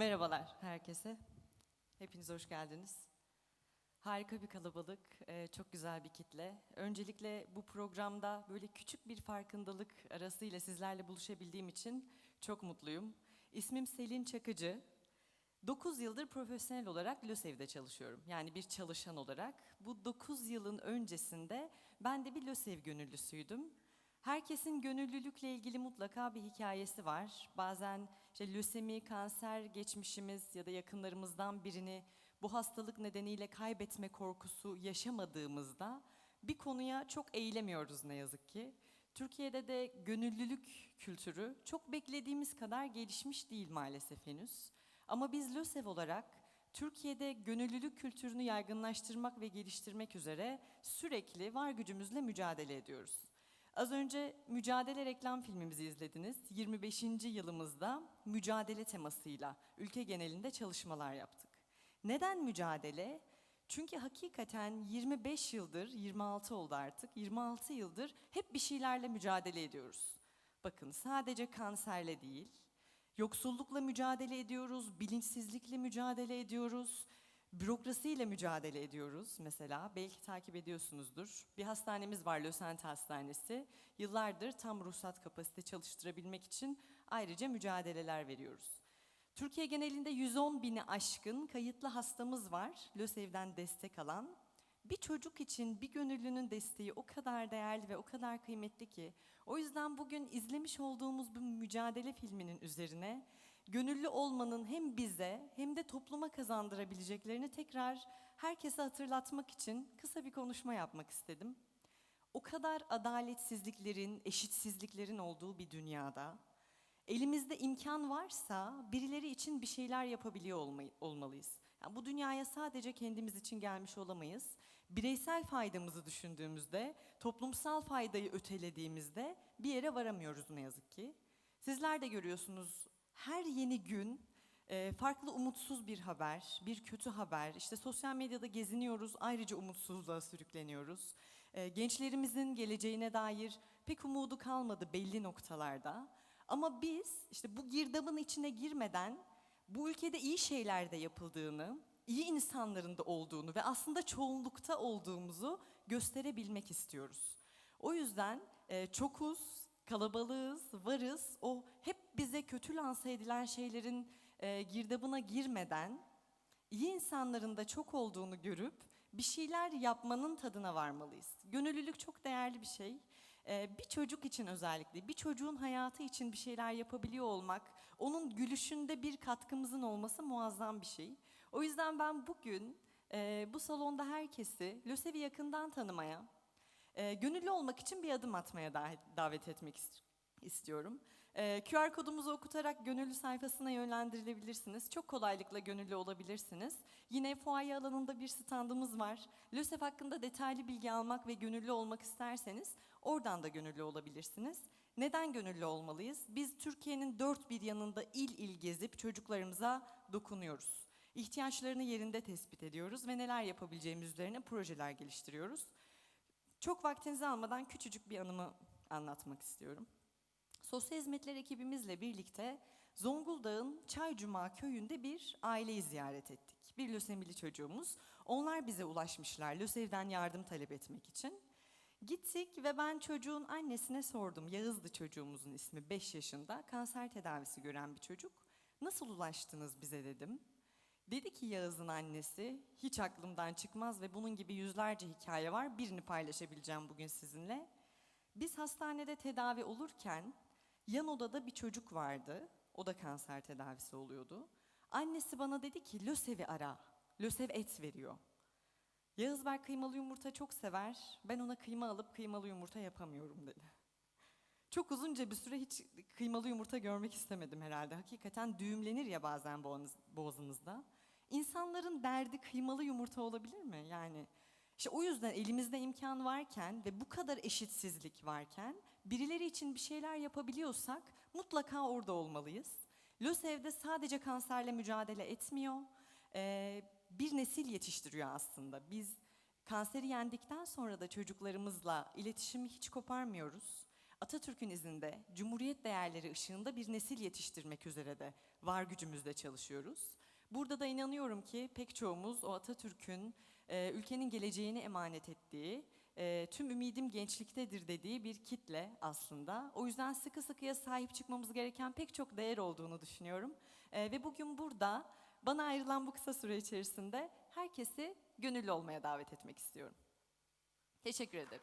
Merhabalar herkese. Hepiniz hoş geldiniz. Harika bir kalabalık, e, çok güzel bir kitle. Öncelikle bu programda böyle küçük bir farkındalık arasıyla sizlerle buluşabildiğim için çok mutluyum. İsmim Selin Çakıcı. 9 yıldır profesyonel olarak LÖSEV'de çalışıyorum. Yani bir çalışan olarak. Bu 9 yılın öncesinde ben de bir LÖSEV gönüllüsüydüm. Herkesin gönüllülükle ilgili mutlaka bir hikayesi var. Bazen işte lösemi, kanser geçmişimiz ya da yakınlarımızdan birini bu hastalık nedeniyle kaybetme korkusu yaşamadığımızda bir konuya çok eğilemiyoruz ne yazık ki. Türkiye'de de gönüllülük kültürü çok beklediğimiz kadar gelişmiş değil maalesef henüz. Ama biz LÖSEV olarak Türkiye'de gönüllülük kültürünü yaygınlaştırmak ve geliştirmek üzere sürekli var gücümüzle mücadele ediyoruz. Az önce mücadele reklam filmimizi izlediniz. 25. yılımızda mücadele temasıyla ülke genelinde çalışmalar yaptık. Neden mücadele? Çünkü hakikaten 25 yıldır, 26 oldu artık, 26 yıldır hep bir şeylerle mücadele ediyoruz. Bakın sadece kanserle değil, yoksullukla mücadele ediyoruz, bilinçsizlikle mücadele ediyoruz, bürokrasiyle mücadele ediyoruz mesela. Belki takip ediyorsunuzdur. Bir hastanemiz var Lösent Hastanesi. Yıllardır tam ruhsat kapasite çalıştırabilmek için ayrıca mücadeleler veriyoruz. Türkiye genelinde 110 bini aşkın kayıtlı hastamız var. LÖSEV'den destek alan. Bir çocuk için bir gönüllünün desteği o kadar değerli ve o kadar kıymetli ki. O yüzden bugün izlemiş olduğumuz bu mücadele filminin üzerine gönüllü olmanın hem bize hem de topluma kazandırabileceklerini tekrar herkese hatırlatmak için kısa bir konuşma yapmak istedim. O kadar adaletsizliklerin, eşitsizliklerin olduğu bir dünyada elimizde imkan varsa birileri için bir şeyler yapabiliyor olmalıyız. Yani bu dünyaya sadece kendimiz için gelmiş olamayız. Bireysel faydamızı düşündüğümüzde, toplumsal faydayı ötelediğimizde bir yere varamıyoruz ne yazık ki. Sizler de görüyorsunuz her yeni gün e, farklı umutsuz bir haber, bir kötü haber. İşte sosyal medyada geziniyoruz, ayrıca umutsuzluğa sürükleniyoruz. E, gençlerimizin geleceğine dair pek umudu kalmadı belli noktalarda. Ama biz işte bu girdabın içine girmeden bu ülkede iyi şeyler de yapıldığını, iyi insanların da olduğunu ve aslında çoğunlukta olduğumuzu gösterebilmek istiyoruz. O yüzden e, çokuz, kalabalığız, varız. O hep bize kötü lanse edilen şeylerin e, girdabına girmeden iyi insanların da çok olduğunu görüp bir şeyler yapmanın tadına varmalıyız. Gönüllülük çok değerli bir şey. Ee, bir çocuk için özellikle, bir çocuğun hayatı için bir şeyler yapabiliyor olmak, onun gülüşünde bir katkımızın olması muazzam bir şey. O yüzden ben bugün e, bu salonda herkesi LÖSEV'i yakından tanımaya, e, gönüllü olmak için bir adım atmaya da- davet etmek ist- istiyorum. E, QR kodumuzu okutarak gönüllü sayfasına yönlendirilebilirsiniz. Çok kolaylıkla gönüllü olabilirsiniz. Yine fuaye alanında bir standımız var. LÖSEV hakkında detaylı bilgi almak ve gönüllü olmak isterseniz oradan da gönüllü olabilirsiniz. Neden gönüllü olmalıyız? Biz Türkiye'nin dört bir yanında il il gezip çocuklarımıza dokunuyoruz. İhtiyaçlarını yerinde tespit ediyoruz ve neler yapabileceğimiz üzerine projeler geliştiriyoruz. Çok vaktinizi almadan küçücük bir anımı anlatmak istiyorum. Sosyal hizmetler ekibimizle birlikte Zonguldak'ın Çaycuma köyünde bir aileyi ziyaret ettik. Bir lösemili çocuğumuz. Onlar bize ulaşmışlar LÖSEV'den yardım talep etmek için. Gittik ve ben çocuğun annesine sordum. Yağız'dı çocuğumuzun ismi 5 yaşında. Kanser tedavisi gören bir çocuk. Nasıl ulaştınız bize dedim. Dedi ki Yağız'ın annesi, hiç aklımdan çıkmaz ve bunun gibi yüzlerce hikaye var. Birini paylaşabileceğim bugün sizinle. Biz hastanede tedavi olurken yan odada bir çocuk vardı. O da kanser tedavisi oluyordu. Annesi bana dedi ki LÖSEV'i ara. LÖSEV et veriyor. Yağız Berk kıymalı yumurta çok sever. Ben ona kıyma alıp kıymalı yumurta yapamıyorum dedi. Çok uzunca bir süre hiç kıymalı yumurta görmek istemedim herhalde. Hakikaten düğümlenir ya bazen boğazınızda. İnsanların derdi kıymalı yumurta olabilir mi? Yani işte o yüzden elimizde imkan varken ve bu kadar eşitsizlik varken birileri için bir şeyler yapabiliyorsak mutlaka orada olmalıyız. LÖSEV'de sadece kanserle mücadele etmiyor. Ee, bir nesil yetiştiriyor aslında. Biz kanseri yendikten sonra da çocuklarımızla iletişimi hiç koparmıyoruz. Atatürk'ün izinde Cumhuriyet değerleri ışığında bir nesil yetiştirmek üzere de var gücümüzle çalışıyoruz. Burada da inanıyorum ki pek çoğumuz o Atatürk'ün e, ülkenin geleceğini emanet ettiği, e, tüm ümidim gençliktedir dediği bir kitle aslında. O yüzden sıkı sıkıya sahip çıkmamız gereken pek çok değer olduğunu düşünüyorum. E, ve bugün burada bana ayrılan bu kısa süre içerisinde herkesi gönüllü olmaya davet etmek istiyorum. Teşekkür ederim.